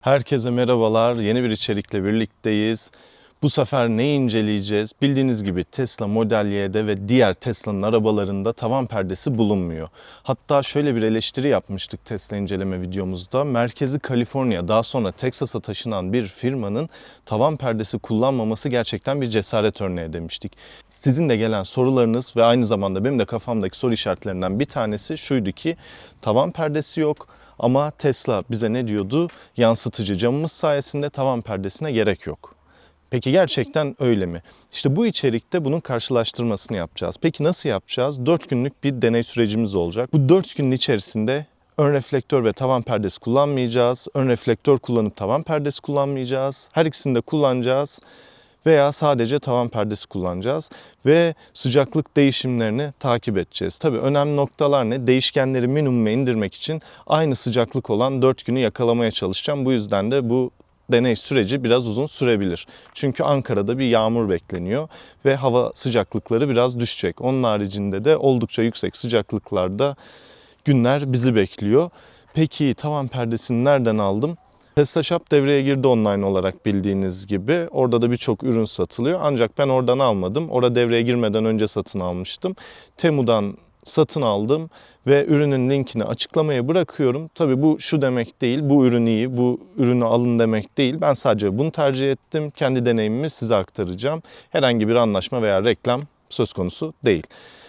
Herkese merhabalar. Yeni bir içerikle birlikteyiz. Bu sefer ne inceleyeceğiz? Bildiğiniz gibi Tesla Model Y'de ve diğer Tesla'nın arabalarında tavan perdesi bulunmuyor. Hatta şöyle bir eleştiri yapmıştık Tesla inceleme videomuzda. Merkezi Kaliforniya daha sonra Teksas'a taşınan bir firmanın tavan perdesi kullanmaması gerçekten bir cesaret örneği demiştik. Sizin de gelen sorularınız ve aynı zamanda benim de kafamdaki soru işaretlerinden bir tanesi şuydu ki tavan perdesi yok. Ama Tesla bize ne diyordu? Yansıtıcı camımız sayesinde tavan perdesine gerek yok. Peki gerçekten öyle mi? İşte bu içerikte bunun karşılaştırmasını yapacağız. Peki nasıl yapacağız? 4 günlük bir deney sürecimiz olacak. Bu 4 günün içerisinde ön reflektör ve tavan perdesi kullanmayacağız. Ön reflektör kullanıp tavan perdesi kullanmayacağız. Her ikisini de kullanacağız veya sadece tavan perdesi kullanacağız ve sıcaklık değişimlerini takip edeceğiz. Tabii önemli noktalar ne? Değişkenleri minimuma indirmek için aynı sıcaklık olan 4 günü yakalamaya çalışacağım. Bu yüzden de bu deney süreci biraz uzun sürebilir. Çünkü Ankara'da bir yağmur bekleniyor ve hava sıcaklıkları biraz düşecek. Onun haricinde de oldukça yüksek sıcaklıklarda günler bizi bekliyor. Peki tavan perdesini nereden aldım? Tesla Shop devreye girdi online olarak bildiğiniz gibi. Orada da birçok ürün satılıyor. Ancak ben oradan almadım. Orada devreye girmeden önce satın almıştım. Temu'dan satın aldım ve ürünün linkini açıklamaya bırakıyorum. Tabi bu şu demek değil, bu ürün iyi, bu ürünü alın demek değil. Ben sadece bunu tercih ettim. Kendi deneyimimi size aktaracağım. Herhangi bir anlaşma veya reklam söz konusu değil.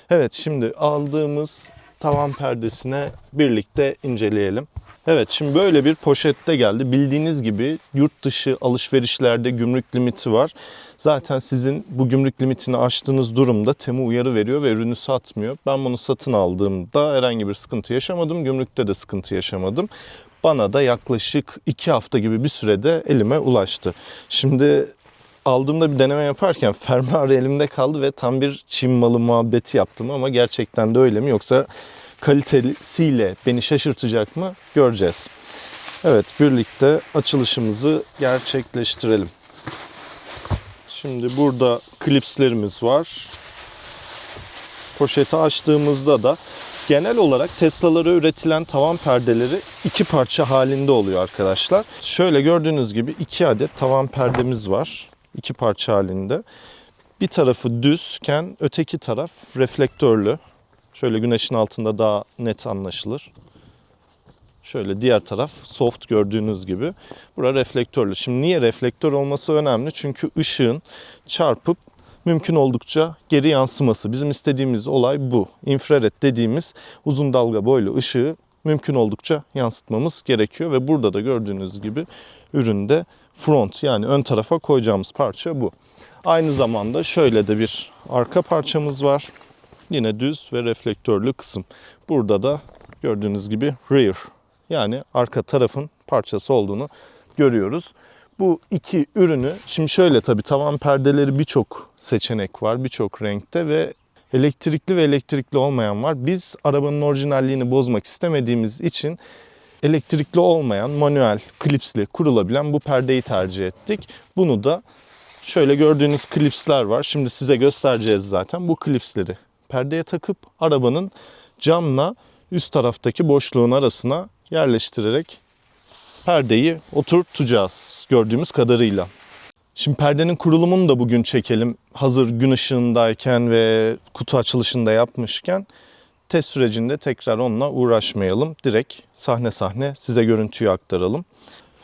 Evet şimdi aldığımız tavan perdesine birlikte inceleyelim. Evet şimdi böyle bir poşette geldi. Bildiğiniz gibi yurt dışı alışverişlerde gümrük limiti var. Zaten sizin bu gümrük limitini aştığınız durumda Temu uyarı veriyor ve ürünü satmıyor. Ben bunu satın aldığımda herhangi bir sıkıntı yaşamadım. Gümrükte de sıkıntı yaşamadım. Bana da yaklaşık 2 hafta gibi bir sürede elime ulaştı. Şimdi aldığımda bir deneme yaparken fermuarı elimde kaldı ve tam bir Çin malı muhabbeti yaptım ama gerçekten de öyle mi yoksa kalitesiyle beni şaşırtacak mı göreceğiz. Evet birlikte açılışımızı gerçekleştirelim. Şimdi burada klipslerimiz var. Poşeti açtığımızda da genel olarak Tesla'lara üretilen tavan perdeleri iki parça halinde oluyor arkadaşlar. Şöyle gördüğünüz gibi iki adet tavan perdemiz var. iki parça halinde. Bir tarafı düzken öteki taraf reflektörlü. Şöyle güneşin altında daha net anlaşılır. Şöyle diğer taraf soft gördüğünüz gibi. Bura reflektörlü. Şimdi niye reflektör olması önemli? Çünkü ışığın çarpıp mümkün oldukça geri yansıması. Bizim istediğimiz olay bu. İnfrared dediğimiz uzun dalga boylu ışığı mümkün oldukça yansıtmamız gerekiyor ve burada da gördüğünüz gibi üründe front yani ön tarafa koyacağımız parça bu. Aynı zamanda şöyle de bir arka parçamız var. Yine düz ve reflektörlü kısım. Burada da gördüğünüz gibi rear yani arka tarafın parçası olduğunu görüyoruz. Bu iki ürünü şimdi şöyle tabii tavan perdeleri birçok seçenek var birçok renkte ve elektrikli ve elektrikli olmayan var. Biz arabanın orijinalliğini bozmak istemediğimiz için elektrikli olmayan manuel klipsli kurulabilen bu perdeyi tercih ettik. Bunu da şöyle gördüğünüz klipsler var. Şimdi size göstereceğiz zaten bu klipsleri perdeye takıp arabanın camla üst taraftaki boşluğun arasına yerleştirerek perdeyi oturtacağız gördüğümüz kadarıyla. Şimdi perdenin kurulumunu da bugün çekelim. Hazır gün ışığındayken ve kutu açılışında yapmışken test sürecinde tekrar onunla uğraşmayalım. Direkt sahne sahne size görüntüyü aktaralım.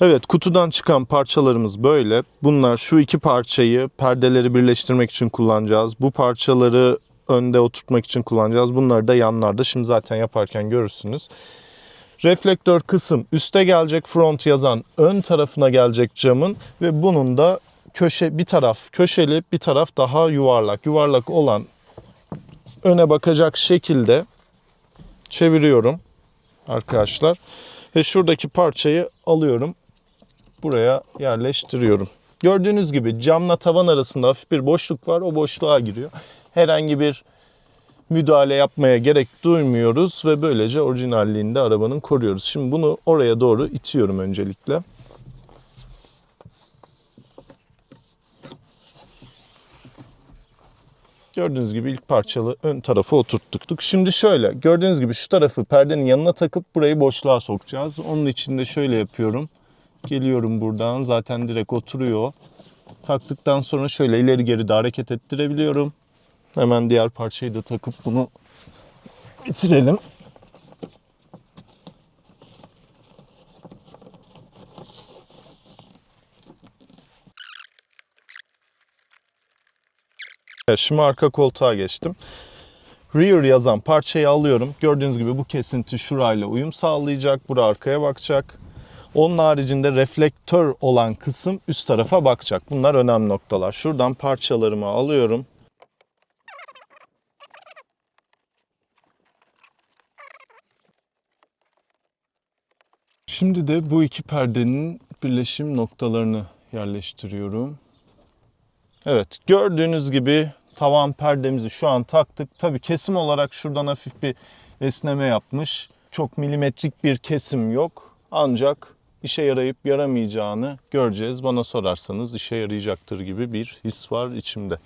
Evet kutudan çıkan parçalarımız böyle. Bunlar şu iki parçayı perdeleri birleştirmek için kullanacağız. Bu parçaları önde oturtmak için kullanacağız. Bunları da yanlarda şimdi zaten yaparken görürsünüz. Reflektör kısım üste gelecek front yazan ön tarafına gelecek camın ve bunun da köşe bir taraf köşeli bir taraf daha yuvarlak. Yuvarlak olan öne bakacak şekilde çeviriyorum arkadaşlar. Ve şuradaki parçayı alıyorum. Buraya yerleştiriyorum. Gördüğünüz gibi camla tavan arasında hafif bir boşluk var. O boşluğa giriyor. Herhangi bir müdahale yapmaya gerek duymuyoruz ve böylece orijinalliğini de arabanın koruyoruz. Şimdi bunu oraya doğru itiyorum öncelikle. Gördüğünüz gibi ilk parçalı ön tarafı oturttuk. Şimdi şöyle gördüğünüz gibi şu tarafı perdenin yanına takıp burayı boşluğa sokacağız. Onun için de şöyle yapıyorum. Geliyorum buradan. Zaten direkt oturuyor. Taktıktan sonra şöyle ileri geri de hareket ettirebiliyorum. Hemen diğer parçayı da takıp bunu bitirelim. Evet, şimdi arka koltuğa geçtim. Rear yazan parçayı alıyorum. Gördüğünüz gibi bu kesinti şurayla uyum sağlayacak. Bura arkaya bakacak. Onun haricinde reflektör olan kısım üst tarafa bakacak. Bunlar önemli noktalar. Şuradan parçalarımı alıyorum. Şimdi de bu iki perdenin birleşim noktalarını yerleştiriyorum. Evet gördüğünüz gibi tavan perdemizi şu an taktık. Tabii kesim olarak şuradan hafif bir esneme yapmış. Çok milimetrik bir kesim yok. Ancak işe yarayıp yaramayacağını göreceğiz. Bana sorarsanız işe yarayacaktır gibi bir his var içimde.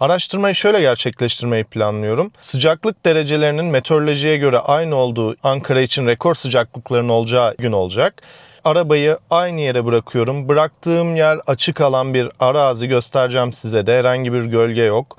Araştırmayı şöyle gerçekleştirmeyi planlıyorum. Sıcaklık derecelerinin meteorolojiye göre aynı olduğu Ankara için rekor sıcaklıkların olacağı gün olacak. Arabayı aynı yere bırakıyorum. Bıraktığım yer açık alan bir arazi göstereceğim size de. Herhangi bir gölge yok.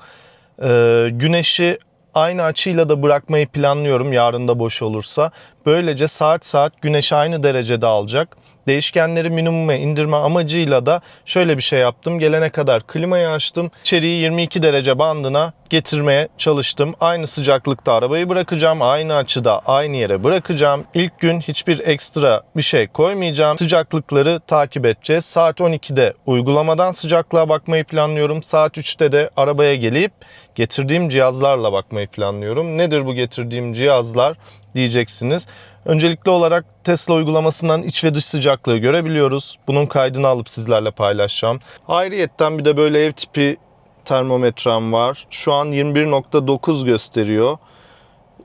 Ee, güneşi aynı açıyla da bırakmayı planlıyorum yarın da boş olursa. Böylece saat saat güneş aynı derecede alacak. Değişkenleri minimuma indirme amacıyla da şöyle bir şey yaptım. Gelene kadar klimayı açtım. İçeriği 22 derece bandına getirmeye çalıştım. Aynı sıcaklıkta arabayı bırakacağım. Aynı açıda aynı yere bırakacağım. İlk gün hiçbir ekstra bir şey koymayacağım. Sıcaklıkları takip edeceğiz. Saat 12'de uygulamadan sıcaklığa bakmayı planlıyorum. Saat 3'te de arabaya gelip getirdiğim cihazlarla bakmayı planlıyorum. Nedir bu getirdiğim cihazlar diyeceksiniz. Öncelikli olarak Tesla uygulamasından iç ve dış sıcaklığı görebiliyoruz. Bunun kaydını alıp sizlerle paylaşacağım. Ayrıyetten bir de böyle ev tipi termometrem var. Şu an 21.9 gösteriyor.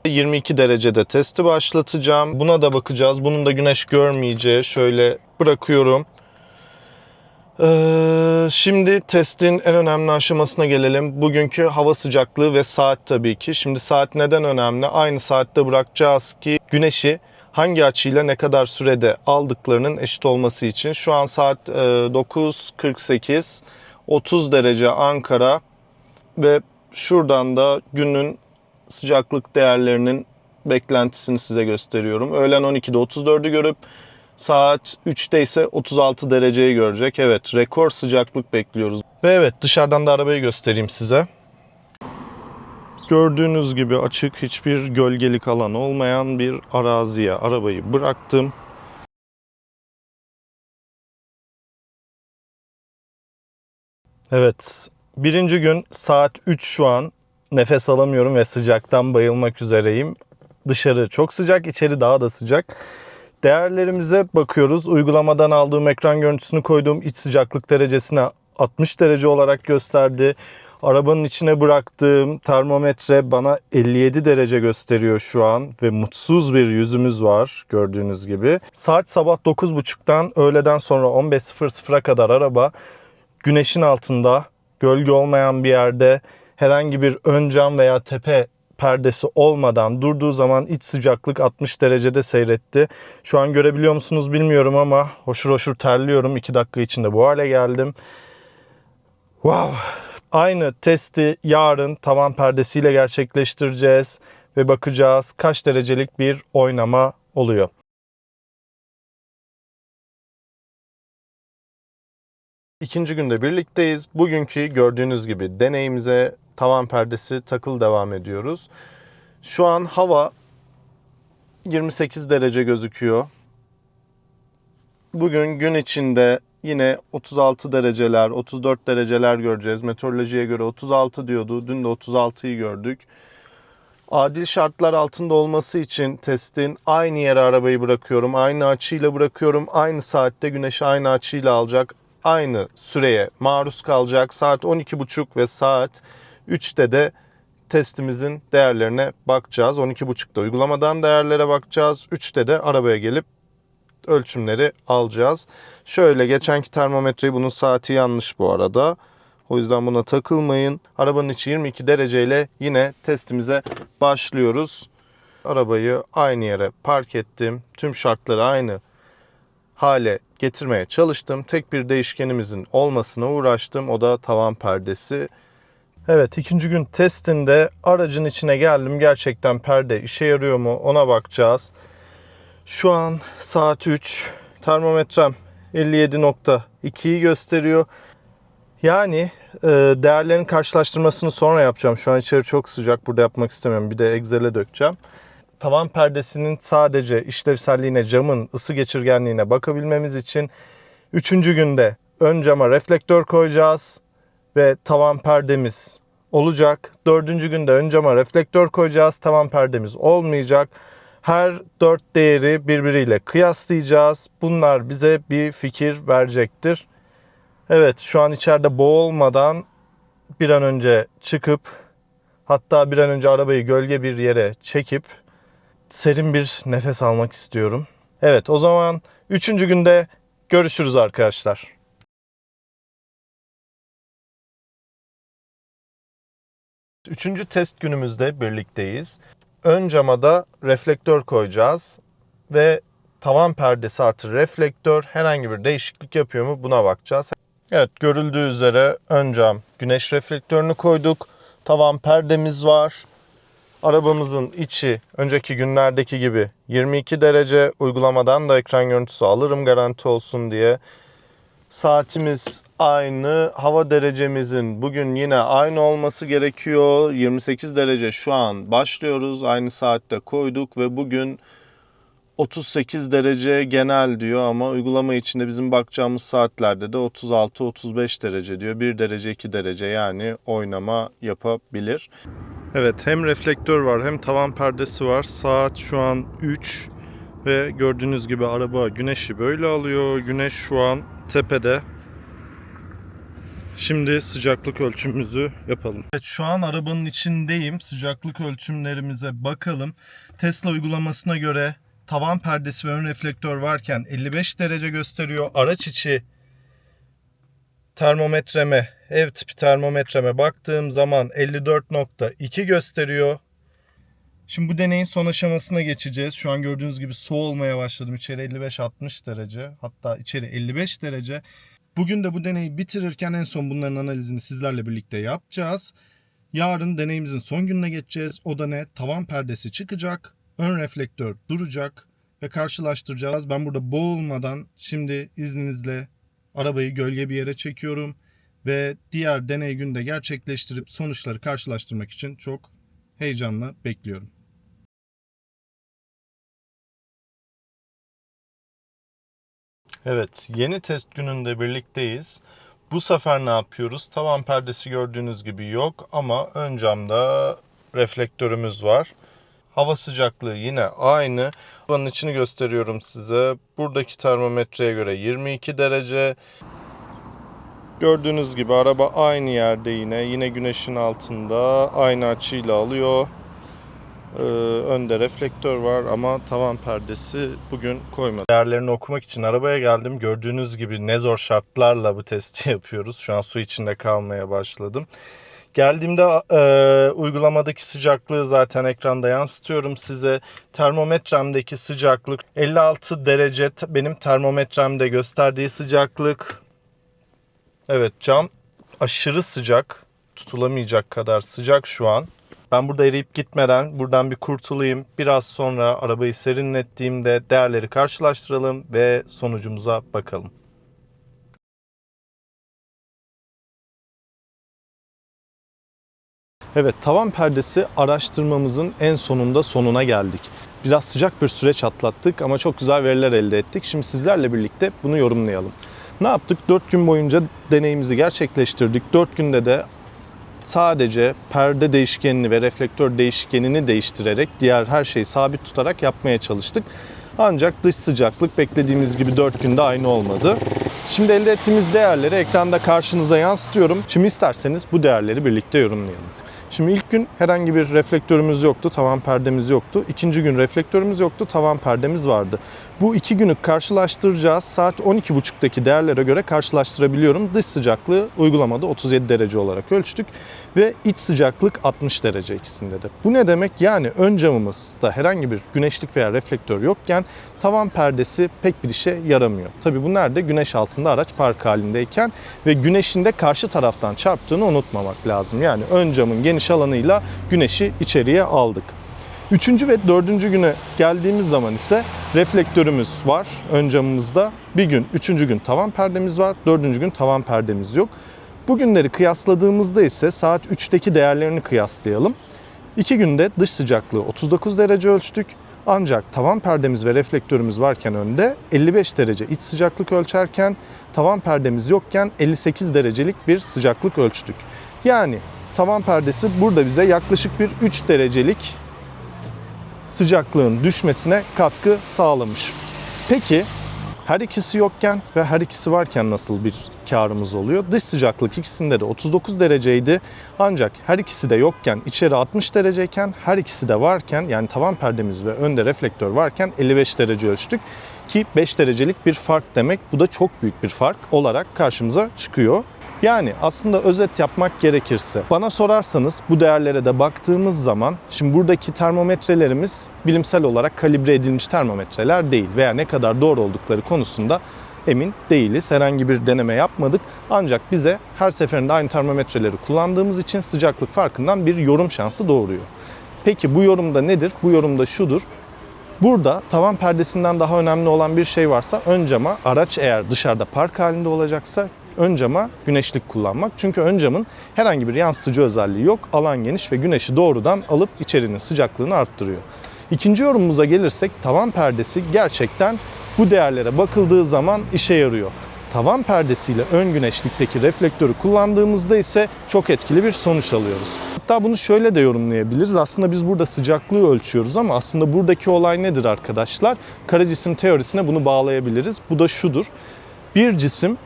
22 derecede testi başlatacağım. Buna da bakacağız. Bunun da güneş görmeyeceği şöyle bırakıyorum. Ee, şimdi testin en önemli aşamasına gelelim. Bugünkü hava sıcaklığı ve saat tabii ki. Şimdi saat neden önemli? Aynı saatte bırakacağız ki güneşi hangi açıyla ne kadar sürede aldıklarının eşit olması için. Şu an saat e, 9.48, 30 derece Ankara ve şuradan da günün sıcaklık değerlerinin beklentisini size gösteriyorum. Öğlen 12'de 34'ü görüp Saat 3'te ise 36 dereceyi görecek. Evet rekor sıcaklık bekliyoruz. Ve evet dışarıdan da arabayı göstereyim size. Gördüğünüz gibi açık hiçbir gölgelik alan olmayan bir araziye arabayı bıraktım. Evet birinci gün saat 3 şu an nefes alamıyorum ve sıcaktan bayılmak üzereyim. Dışarı çok sıcak içeri daha da sıcak. Değerlerimize bakıyoruz. Uygulamadan aldığım ekran görüntüsünü koyduğum iç sıcaklık derecesine 60 derece olarak gösterdi. Arabanın içine bıraktığım termometre bana 57 derece gösteriyor şu an ve mutsuz bir yüzümüz var gördüğünüz gibi. Saat sabah 9.30'dan öğleden sonra 15.00'a kadar araba güneşin altında gölge olmayan bir yerde herhangi bir ön cam veya tepe perdesi olmadan durduğu zaman iç sıcaklık 60 derecede seyretti. Şu an görebiliyor musunuz bilmiyorum ama hoşur hoşur terliyorum. 2 dakika içinde bu hale geldim. Wow. Aynı testi yarın tavan perdesiyle gerçekleştireceğiz ve bakacağız kaç derecelik bir oynama oluyor. İkinci günde birlikteyiz. Bugünkü gördüğünüz gibi deneyimize tavan perdesi takıl devam ediyoruz. Şu an hava 28 derece gözüküyor. Bugün gün içinde yine 36 dereceler, 34 dereceler göreceğiz. Meteorolojiye göre 36 diyordu. Dün de 36'yı gördük. Adil şartlar altında olması için testin aynı yere arabayı bırakıyorum. Aynı açıyla bırakıyorum. Aynı saatte güneş aynı açıyla alacak. Aynı süreye maruz kalacak. Saat 12.30 ve saat 3'te de testimizin değerlerine bakacağız. 12.30'da uygulamadan değerlere bakacağız. 3'te de arabaya gelip ölçümleri alacağız. Şöyle geçenki termometreyi bunun saati yanlış bu arada. O yüzden buna takılmayın. Arabanın içi 22 dereceyle yine testimize başlıyoruz. Arabayı aynı yere park ettim. Tüm şartları aynı hale getirmeye çalıştım. Tek bir değişkenimizin olmasına uğraştım. O da tavan perdesi. Evet ikinci gün testinde aracın içine geldim. Gerçekten perde işe yarıyor mu ona bakacağız. Şu an saat 3. Termometrem 57.2'yi gösteriyor. Yani e, değerlerin karşılaştırmasını sonra yapacağım. Şu an içeri çok sıcak. Burada yapmak istemiyorum. Bir de egzele dökeceğim. Tavan perdesinin sadece işlevselliğine, camın ısı geçirgenliğine bakabilmemiz için 3. günde ön cama reflektör koyacağız ve tavan perdemiz olacak. Dördüncü günde ön cama reflektör koyacağız. Tavan perdemiz olmayacak. Her dört değeri birbiriyle kıyaslayacağız. Bunlar bize bir fikir verecektir. Evet şu an içeride boğulmadan bir an önce çıkıp hatta bir an önce arabayı gölge bir yere çekip serin bir nefes almak istiyorum. Evet o zaman üçüncü günde görüşürüz arkadaşlar. Üçüncü test günümüzde birlikteyiz. Ön cama da reflektör koyacağız ve tavan perdesi artı reflektör herhangi bir değişiklik yapıyor mu buna bakacağız. Evet görüldüğü üzere ön cam güneş reflektörünü koyduk. Tavan perdemiz var. Arabamızın içi önceki günlerdeki gibi 22 derece uygulamadan da ekran görüntüsü alırım garanti olsun diye. Saatimiz aynı. Hava derecemizin bugün yine aynı olması gerekiyor. 28 derece şu an başlıyoruz. Aynı saatte koyduk ve bugün 38 derece genel diyor ama uygulama içinde bizim bakacağımız saatlerde de 36-35 derece diyor. 1 derece 2 derece yani oynama yapabilir. Evet hem reflektör var hem tavan perdesi var. Saat şu an 3 ve gördüğünüz gibi araba güneşi böyle alıyor. Güneş şu an tepede. Şimdi sıcaklık ölçümümüzü yapalım. Evet şu an arabanın içindeyim. Sıcaklık ölçümlerimize bakalım. Tesla uygulamasına göre tavan perdesi ve ön reflektör varken 55 derece gösteriyor. Araç içi termometreme, ev tipi termometreme baktığım zaman 54.2 gösteriyor. Şimdi bu deneyin son aşamasına geçeceğiz. Şu an gördüğünüz gibi soğumaya başladım. İçeri 55-60 derece. Hatta içeri 55 derece. Bugün de bu deneyi bitirirken en son bunların analizini sizlerle birlikte yapacağız. Yarın deneyimizin son gününe geçeceğiz. O da ne? Tavan perdesi çıkacak. Ön reflektör duracak. Ve karşılaştıracağız. Ben burada boğulmadan şimdi izninizle arabayı gölge bir yere çekiyorum. Ve diğer deney günde gerçekleştirip sonuçları karşılaştırmak için çok heyecanla bekliyorum. Evet, yeni test gününde birlikteyiz. Bu sefer ne yapıyoruz? Tavan perdesi gördüğünüz gibi yok ama ön camda reflektörümüz var. Hava sıcaklığı yine aynı. Havanın içini gösteriyorum size. Buradaki termometreye göre 22 derece. Gördüğünüz gibi araba aynı yerde yine. Yine güneşin altında. Aynı açıyla alıyor. Ee, önde reflektör var ama tavan perdesi bugün koymadım. Değerlerini okumak için arabaya geldim. Gördüğünüz gibi ne zor şartlarla bu testi yapıyoruz. Şu an su içinde kalmaya başladım. Geldiğimde e, uygulamadaki sıcaklığı zaten ekranda yansıtıyorum size. Termometremdeki sıcaklık 56 derece benim termometremde gösterdiği sıcaklık. Evet cam aşırı sıcak. Tutulamayacak kadar sıcak şu an. Ben burada eriyip gitmeden buradan bir kurtulayım. Biraz sonra arabayı serinlettiğimde değerleri karşılaştıralım ve sonucumuza bakalım. Evet tavan perdesi araştırmamızın en sonunda sonuna geldik. Biraz sıcak bir süreç atlattık ama çok güzel veriler elde ettik. Şimdi sizlerle birlikte bunu yorumlayalım. Ne yaptık? 4 gün boyunca deneyimizi gerçekleştirdik. 4 günde de sadece perde değişkenini ve reflektör değişkenini değiştirerek diğer her şeyi sabit tutarak yapmaya çalıştık. Ancak dış sıcaklık beklediğimiz gibi 4 günde aynı olmadı. Şimdi elde ettiğimiz değerleri ekranda karşınıza yansıtıyorum. Şimdi isterseniz bu değerleri birlikte yorumlayalım. Şimdi ilk gün herhangi bir reflektörümüz yoktu, tavan perdemiz yoktu. İkinci gün reflektörümüz yoktu, tavan perdemiz vardı. Bu iki günü karşılaştıracağız. Saat 12.30'daki değerlere göre karşılaştırabiliyorum. Dış sıcaklığı uygulamada 37 derece olarak ölçtük ve iç sıcaklık 60 derece ikisinde de. Bu ne demek? Yani ön camımızda herhangi bir güneşlik veya reflektör yokken tavan perdesi pek bir işe yaramıyor. Tabii bu nerede? Güneş altında araç park halindeyken ve güneşin de karşı taraftan çarptığını unutmamak lazım. Yani ön camın geniş alanıyla güneşi içeriye aldık. Üçüncü ve dördüncü güne geldiğimiz zaman ise reflektörümüz var ön camımızda. Bir gün, üçüncü gün tavan perdemiz var, dördüncü gün tavan perdemiz yok. Bu günleri kıyasladığımızda ise saat 3'teki değerlerini kıyaslayalım. İki günde dış sıcaklığı 39 derece ölçtük. Ancak tavan perdemiz ve reflektörümüz varken önde 55 derece iç sıcaklık ölçerken tavan perdemiz yokken 58 derecelik bir sıcaklık ölçtük. Yani tavan perdesi burada bize yaklaşık bir 3 derecelik sıcaklığın düşmesine katkı sağlamış. Peki her ikisi yokken ve her ikisi varken nasıl bir karımız oluyor? Dış sıcaklık ikisinde de 39 dereceydi. Ancak her ikisi de yokken içeri 60 dereceyken her ikisi de varken yani tavan perdemiz ve önde reflektör varken 55 derece ölçtük. Ki 5 derecelik bir fark demek. Bu da çok büyük bir fark olarak karşımıza çıkıyor. Yani aslında özet yapmak gerekirse bana sorarsanız bu değerlere de baktığımız zaman şimdi buradaki termometrelerimiz bilimsel olarak kalibre edilmiş termometreler değil veya ne kadar doğru oldukları konusunda emin değiliz. Herhangi bir deneme yapmadık. Ancak bize her seferinde aynı termometreleri kullandığımız için sıcaklık farkından bir yorum şansı doğuruyor. Peki bu yorumda nedir? Bu yorumda şudur. Burada tavan perdesinden daha önemli olan bir şey varsa ön cama araç eğer dışarıda park halinde olacaksa ön cama güneşlik kullanmak. Çünkü ön camın herhangi bir yansıtıcı özelliği yok. Alan geniş ve güneşi doğrudan alıp içerinin sıcaklığını arttırıyor. İkinci yorumumuza gelirsek tavan perdesi gerçekten bu değerlere bakıldığı zaman işe yarıyor. Tavan perdesiyle ön güneşlikteki reflektörü kullandığımızda ise çok etkili bir sonuç alıyoruz. Hatta bunu şöyle de yorumlayabiliriz. Aslında biz burada sıcaklığı ölçüyoruz ama aslında buradaki olay nedir arkadaşlar? Kara cisim teorisine bunu bağlayabiliriz. Bu da şudur. Bir cisim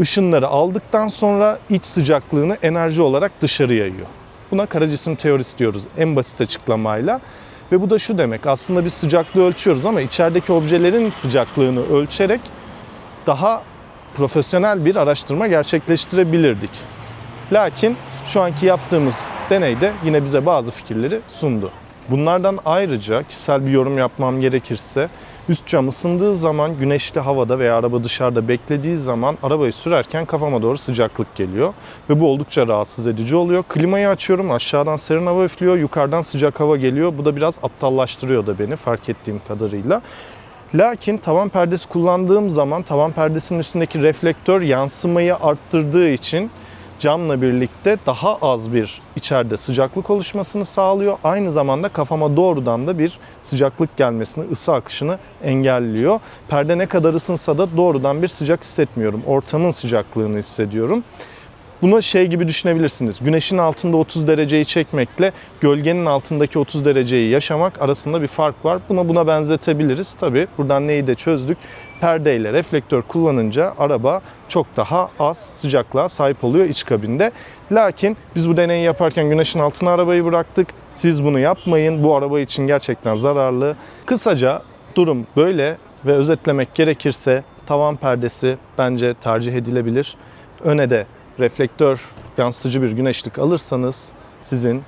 ışınları aldıktan sonra iç sıcaklığını enerji olarak dışarı yayıyor. Buna kara cisim teorisi diyoruz en basit açıklamayla. Ve bu da şu demek aslında biz sıcaklığı ölçüyoruz ama içerideki objelerin sıcaklığını ölçerek daha profesyonel bir araştırma gerçekleştirebilirdik. Lakin şu anki yaptığımız deneyde yine bize bazı fikirleri sundu. Bunlardan ayrıca kişisel bir yorum yapmam gerekirse üst cam ısındığı zaman güneşli havada veya araba dışarıda beklediği zaman arabayı sürerken kafama doğru sıcaklık geliyor ve bu oldukça rahatsız edici oluyor. Klimayı açıyorum aşağıdan serin hava üflüyor yukarıdan sıcak hava geliyor bu da biraz aptallaştırıyor da beni fark ettiğim kadarıyla. Lakin tavan perdesi kullandığım zaman tavan perdesinin üstündeki reflektör yansımayı arttırdığı için camla birlikte daha az bir içeride sıcaklık oluşmasını sağlıyor. Aynı zamanda kafama doğrudan da bir sıcaklık gelmesini, ısı akışını engelliyor. Perde ne kadar ısınsa da doğrudan bir sıcak hissetmiyorum. Ortamın sıcaklığını hissediyorum. Bunu şey gibi düşünebilirsiniz. Güneşin altında 30 dereceyi çekmekle gölgenin altındaki 30 dereceyi yaşamak arasında bir fark var. Buna buna benzetebiliriz. Tabi buradan neyi de çözdük. Perdeyle reflektör kullanınca araba çok daha az sıcaklığa sahip oluyor iç kabinde. Lakin biz bu deneyi yaparken güneşin altına arabayı bıraktık. Siz bunu yapmayın. Bu araba için gerçekten zararlı. Kısaca durum böyle ve özetlemek gerekirse tavan perdesi bence tercih edilebilir. Öne de reflektör yansıtıcı bir güneşlik alırsanız sizin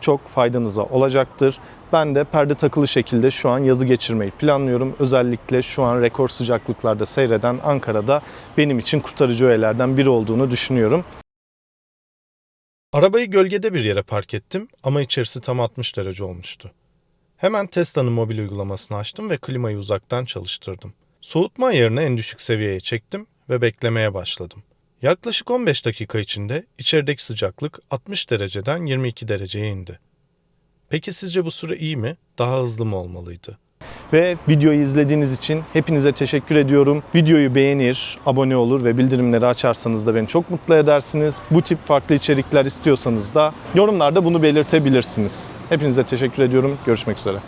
çok faydanıza olacaktır. Ben de perde takılı şekilde şu an yazı geçirmeyi planlıyorum. Özellikle şu an rekor sıcaklıklarda seyreden Ankara'da benim için kurtarıcı öğelerden biri olduğunu düşünüyorum. Arabayı gölgede bir yere park ettim ama içerisi tam 60 derece olmuştu. Hemen Tesla'nın mobil uygulamasını açtım ve klimayı uzaktan çalıştırdım. Soğutma ayarını en düşük seviyeye çektim ve beklemeye başladım. Yaklaşık 15 dakika içinde içerideki sıcaklık 60 dereceden 22 dereceye indi. Peki sizce bu süre iyi mi? Daha hızlı mı olmalıydı? Ve videoyu izlediğiniz için hepinize teşekkür ediyorum. Videoyu beğenir, abone olur ve bildirimleri açarsanız da beni çok mutlu edersiniz. Bu tip farklı içerikler istiyorsanız da yorumlarda bunu belirtebilirsiniz. Hepinize teşekkür ediyorum. Görüşmek üzere.